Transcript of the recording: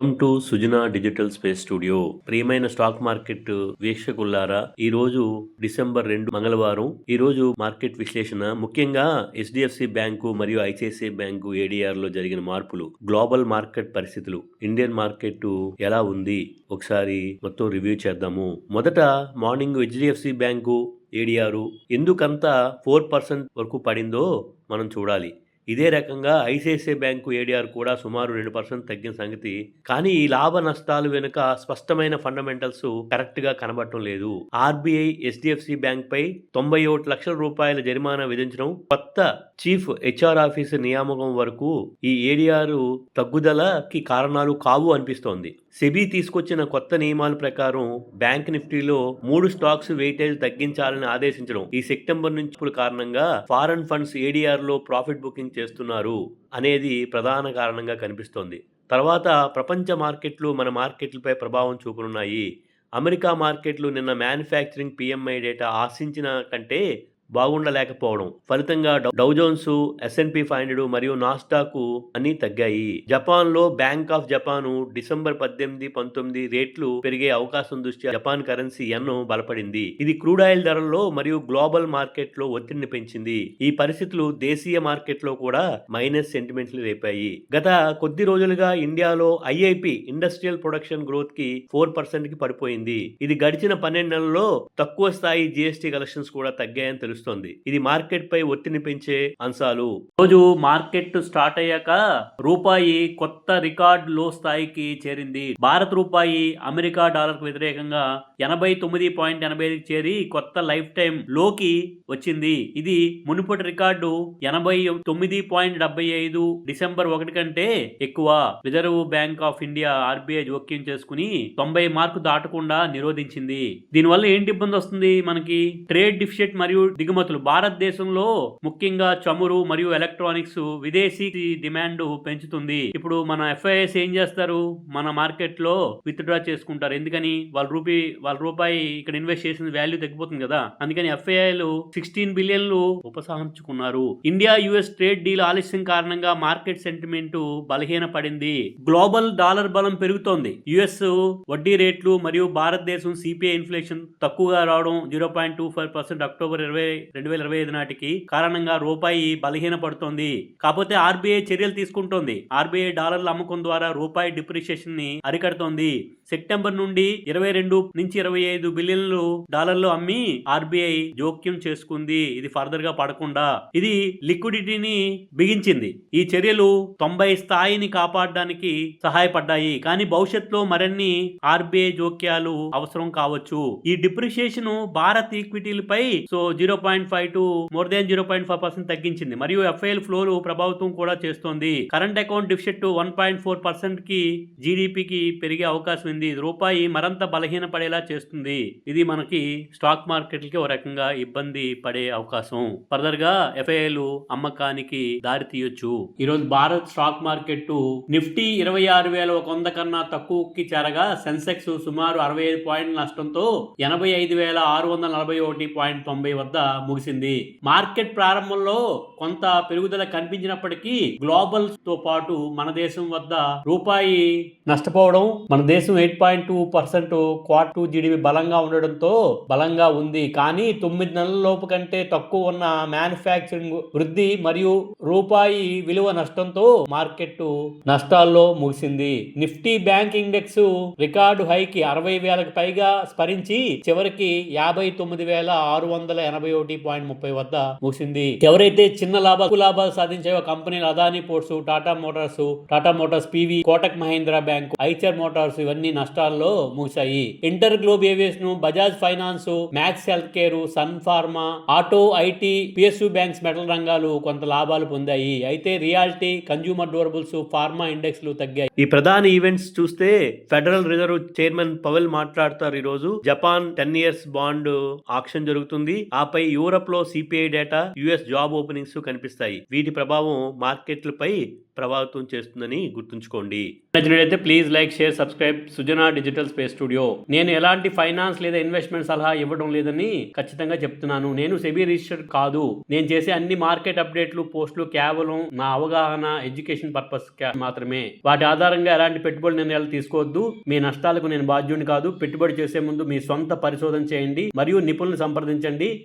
Welcome to Sujana Digital Space Studio ప్రియమైన stock market వీక్షకుల్లారా ఈ రోజు డిసెంబర్ రెండు మంగళవారం. ఈ రోజు మార్కెట్ విశ్లేషణ ముఖ్యంగా హెచ్డిఎఫ్సి బ్యాంకు మరియు ఐసిఐసిఐ బ్యాంకు ఏడీఆర్లో జరిగిన మార్పులు గ్లోబల్ మార్కెట్ పరిస్థితులు ఇండియన్ మార్కెట్ ఎలా ఉంది? ఒకసారి మొత్తం రివ్యూ చేద్దాము. మొదట మార్నింగ్ హెచ్డిఎఫ్సి బ్యాంకు ఏడీఆర్ ఎందుకంత ఫోర్ పర్సెంట్ వరకు పడిందో మనం చూడాలి. ఇదే రకంగా ఐసిఐసిఐ బ్యాంకు ఏడీఆర్ కూడా సుమారు రెండు పర్సెంట్ తగ్గిన సంగతి. కానీ ఈ లాభ నష్టాలు వెనుక స్పష్టమైన ఫండమెంటల్స్ కరెక్ట్గా కనబడటం లేదు. ఆర్బీఐ ఎస్డిఎఫ్సి బ్యాంక్ పై తొంభై ఒకటి లక్షల రూపాయల జరిమానా విధించడం కొత్త చీఫ్ హెచ్ఆర్ ఆఫీసర్ నియామకం వరకు ఈ ఏడీఆర్ తగ్గుదలకి కారణాలు కావు అనిపిస్తోంది. సెబీ తీసుకొచ్చిన కొత్త నియమాల ప్రకారం బ్యాంక్ నిఫ్టీలో మూడు స్టాక్స్ వెయిటేజ్ తగ్గించాలని ఆదేశించడం ఈ సెప్టెంబర్ నుంచి ఇప్పుడు కారణంగా ఫారెన్ ఫండ్స్ ఏడీఆర్లో ప్రాఫిట్ బుకింగ్ చేస్తున్నారు అనేది ప్రధాన కారణంగా కనిపిస్తోంది. తర్వాత ప్రపంచ మార్కెట్లు మన మార్కెట్లపై ప్రభావం చూపనున్నాయి. అమెరికా మార్కెట్లు నిన్న మ్యానుఫ్యాక్చరింగ్ పిఎంఐ డేటా ఆశించిన కంటే బాగుండలేకపోవడం. ఫలితంగా డౌజోన్స్ ఎస్ఎన్పి ఫైవ్ హండ్రెడ్ మరియు నాస్టాకు అన్ని తగ్గాయి. జపాన్లో బ్యాంక్ ఆఫ్ జపాన్ డిసెంబర్ పద్దెనిమిది పంతొమ్మిది రేట్లు పెరిగే అవకాశం దృష్ట్యా జపాన్ కరెన్సీ ఎన్ బలపడింది. ఇది క్రూడ్ ఆయిల్ ధరల్లో మరియు గ్లోబల్ మార్కెట్లో ఒత్తిడిని పెంచింది. ఈ పరిస్థితులు దేశీయ మార్కెట్లో కూడా మైనస్ సెంటిమెంట్లు రేపాయి గత కొద్ది రోజులుగా ఇండియాలో ఐఐపి ఇండస్ట్రియల్ ప్రొడక్షన్ గ్రోత్కి ఫోర్ పర్సెంట్కి పడిపోయింది. ఇది గడిచిన పన్నెండు నెలల్లో తక్కువ స్థాయి జిఎస్టీ కలెక్షన్స్ కూడా తగ్గాయని తెలుస్తోంది ఇది మార్కెట్ పై ఒత్తిడిని పెంచే అంశాలు. రోజు మార్కెట్ స్టార్ట్ అయ్యాక రూపాయి కొత్త రికార్డ్లో స్థాయికి చేరింది. భారత్ రూపాయి అమెరికా డాలర్కు వ్యతిరేకంగా ఎనభై తొమ్మిది పాయింట్ ఎనభై ఐదుకి చేరి కొత్త లైఫ్ టైం లోకి వచ్చింది. ఇది మునుపటి రికార్డు ఎనభై తొమ్మిది పాయింట్ డెబ్బై ఐదు డిసెంబర్ ఒకటి కంటే ఎక్కువ. Reserve Bank of India RBI జోక్యం చేసుకుని తొంభై మార్కు దాటకుండా నిరోధించింది. దీనివల్ల ఏంటి ఇబ్బంది వస్తుంది? మనకి ట్రేడ్ డిఫిషిట్ మరియు దిగుమతులు భారతదేశంలో ముఖ్యంగా చమురు మరియు ఎలక్ట్రానిక్స్ విదేశీ డిమాండ్ పెంచుతుంది. ఇప్పుడు మన ఎఫ్ఐఎస్ ఏం చేస్తారు? మన మార్కెట్లో విత్ డ్రా చేసుకుంటారు. ఎందుకని? వాళ్ళ రూపీ వాళ్ళ రూపాయి ఇక్కడ ఇన్వెస్ట్ చేసిన వాల్యూ తగ్గిపోతుంది కదా. అందుకని ఎఫ్ఐఐలు సిక్స్టీన్ బిలియన్లు ఉపసంహరించుకున్నారు. ఇండియా యుఎస్ ట్రేడ్ డీల్ ఆలస్యం కారణంగా మార్కెట్ సెంటిమెంట్ బలహీన పడింది గ్లోబల్ డాలర్ బలం పెరుగుతోంది. యుఎస్ వడ్డీ రేట్లు మరియు భారతదేశం సిపిఐ ఇన్ఫ్లేషన్ తక్కువగా రావడం zero point two five percent October ఇరవై రెండు వేల ఇరవై ఐదు నాటికి కారణంగా రూపాయి బలహీన పడుతోంది కాకపోతే ఆర్బీఐ చర్యలు తీసుకుంటోంది. ఆర్బీఐ డాలర్ల అమ్మకం ద్వారా రూపాయి డిప్రిషియేషన్ని అరికడుతోంది. సెప్టెంబర్ నుండి ఇరవై రెండు నుంచి ఇరవై ఐదు బిలియన్లు డాలర్లు అమ్మి ఆర్బీఐ జోక్యం చేసుకుంది. ఇది ఫర్దర్గా పడకుండా ఇది లిక్విడిటీని బిగించింది. ఈ చర్యలు తొంభై స్థాయిని కాపాడడానికి సహాయపడ్డాయి. కానీ భవిష్యత్తులో మరిన్ని ఆర్బీఐ జోక్యాలు అవసరం కావచ్చు. ఈ depreciation Bharat ఈక్విటీలపై so zero point point five to more than zero point five percent తగ్గించింది. మరియు ఎఫ్ఐఎల్ ఫ్లోలు ప్రభావితం కూడా చేస్తోంది. Current account deficit one point four పర్సెంట్కి జీడిపికి పెరిగే అవకాశం ఉంది. ఇది రూపాయి మరింత బలహీన పడేలా చేస్తుంది. ఇది మనకి స్టాక్ మార్కెట్లకి ఒక రకంగా ఇబ్బంది పడే అవకాశం. ఫర్దర్గా ఎఫ్ఐఎల్ అమ్మకానికి దారి తీయొచ్చు. ఈ రోజు భారత్ స్టాక్ మార్కెట్ నిఫ్టీ ఇరవై ఆరు వేల ఒక వంద కన్నా తక్కువకి చేరగా సెన్సెక్స్ సుమారు అరవై ఐదు పాయింట్ నష్టంతో ఎనభై ఐదు వేల ఆరు వందల నలభై ఒకటి పాయింట్ తొంభై వద్ద ముగిసింది. మార్కెట్ ప్రారంభంలో కొంత పెరుగుదల కనిపించినప్పటికీ గ్లోబల్తో పాటు మన దేశం వద్ద రూపాయి నష్టపోవడం మన దేశం eight point two percent quarter two GDP బలంగా ఉండడంతో బలంగా ఉంది. కానీ తొమ్మిది నెలల లోపు కంటే తక్కువ ఉన్న మ్యానుఫ్యాక్చరింగ్ వృద్ధి మరియు రూపాయి విలువ నష్టంతో మార్కెట్ నష్టాల్లో ముగిసింది. నిఫ్టీ బ్యాంక్ ఇండెక్స్ రికార్డు హైకి అరవై వేలకు పైగా స్మరించి చివరికి యాభై తొమ్మిది వేల ఆరు వందల ఎనభై ఒకటి పాయింట్ ముప్పై వద్ద ముగిసింది. ఎవరైతే చిన్న లాభాలు లాభాలు సాధించాయో కంపెనీలు Adani Ports Tata Motors Tata Motors PV Kotak Mahindra Bank Eicher Motors ఇవన్నీ నష్టాల్లో ముగిశాయి. Inter Globe Aviation Bajaj Finance Max Health Care Sun Pharma auto IT PSU banks metal రంగాలు కొంత లాభాలు పొందాయి. అయితే రియాలిటీ కన్జ్యూమర్ డ్యూరబుల్స్ ఫార్మా ఇండెక్స్లు తగ్గాయి. ఈ ప్రధాన ఈవెంట్స్ చూస్తే ఫెడరల్ రిజర్వ్ చైర్మన్ పవెల్ మాట్లాడతారు ఈ రోజు Japan ten years bond auction జరుగుతుంది. ఆపై యూరప్లో CPI data US job openings కనిపిస్తాయి. వీటి ప్రభావం మార్కెట్లపై ప్రభావితం చేస్తుందని గుర్తుంచుకోండి. నచ్చినట్లయితే please like share subscribe Sujana Digital Space Studio. నేను ఎలాంటి ఫైనాన్స్ లేదా ఇన్వెస్ట్మెంట్ సలహా ఇవ్వడం లేదని ఖచ్చితంగా చెప్తున్నాను. నేను సెబీ రిజిస్టర్డ్ కాదు. నేను చేసే అన్ని మార్కెట్ అప్డేట్లు పోస్టులు కేవలం నా అవగాహన ఎడ్యుకేషన్ పర్పస్ మాత్రమే. వాటి ఆధారంగా ఎలాంటి పెట్టుబడి నిర్ణయాలు తీసుకోవద్దు. మీ నష్టాలకు నేను బాధ్యుని కాదు. పెట్టుబడి చేసే ముందు మీ సొంత పరిశోధన చేయండి. మరియు నిపుణులను సంప్రదించండి.